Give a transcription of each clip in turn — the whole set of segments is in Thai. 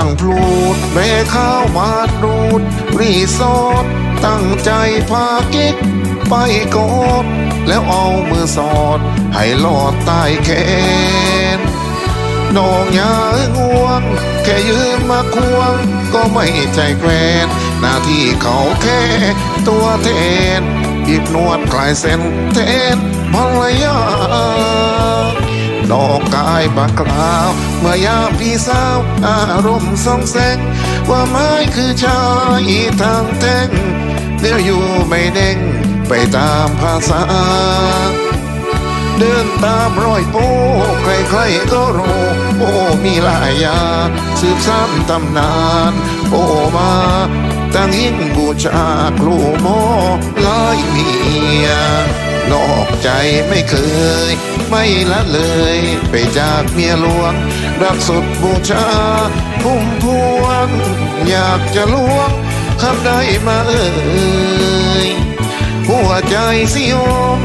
ั้งพลูดแม่ข้าวมาดูด รีสอร์ทตั้งใจพากิ๊กไปกอดแล้วเอามือสอด ให้ลอดใต้แขนน้องยาง่วง แค่ยืมมาควง ก็ไม่ใจแกรนหน้าที่เขาแค่ตัวแทนบีบนวดคลายเส้นแทนภรรยา ดอกกายบากลาว เมื่อยามพี่สาว อารมณ์สองแสง ว่าไม้คือชายทางแท่งเดี๋ยวอยู่ไม่เด้งไปตามภาษา เดินตามรอยโป้ใครๆก็รู้โอ้มีหลายอย่างสืบซ้ำตำนาน โอ้มาตั้งหิ้งบูชาครูโมหลายเมียนอกใจไม่เคย ไม่ละเลย ไปจากเมียหลวง รักสุดบูชา พุ่มพวง อยากจะลวงคำใดมาเอ่ยหัวใจสิโยม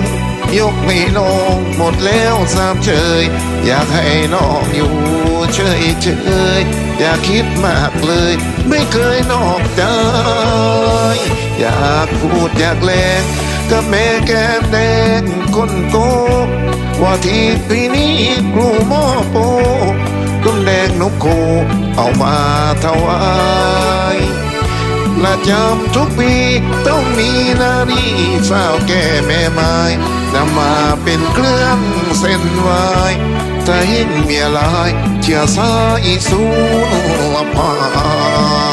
ยกให้น้องหมดแล้วสามเฉย อยากให้น้องอยู่เฉยเฉยอย่าคิดมากเลย ไม่เคยนอกใจ อยากพูดอยากแรง กับแม่แก้มแดงคนโกกว่าที่ปีนี้ครูหมอโปกุมแดงนกโคเอามาถวายและจำทุกปีต้องมีนารีสาวแก่แม่ไม้นำมาเป็นเครื่องเส้นไหวถ้าเห็นเมียลายเชื่อสายสู้พา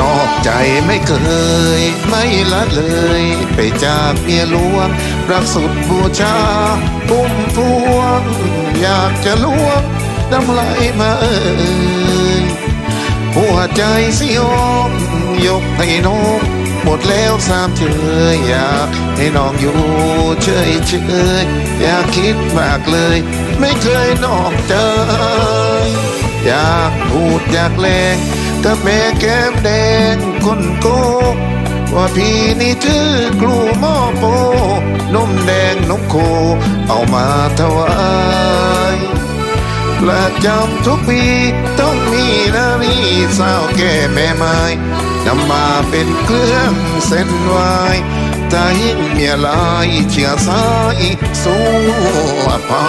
นอกใจไม่เคย ไม่ละเลย ไปจากเมียหลวง รักสุดบูชาปุ่มพวง อยากจะล้วงน้ำไหลมาเอ่ยหัวใจสิโยมยกให้น้องหมดแล้วสามเฉยอยากให้น้องอยู่เฉยเฉยอย่าคิดมากเลย ไม่เคยนอกใจอยากพูดอยากแรง กับแม่แก้มแดงคนโก ว่าพี่นี่ชื่อครูหมอโปนมแดงนมโค เอามาถวายและจำทุกปีต้องมีนารีสาวแก่แม่ไม้นำมาเป็นเครื่องเส้นไหวถ้าเห็นเมียลายเชื่อสายสู้อภา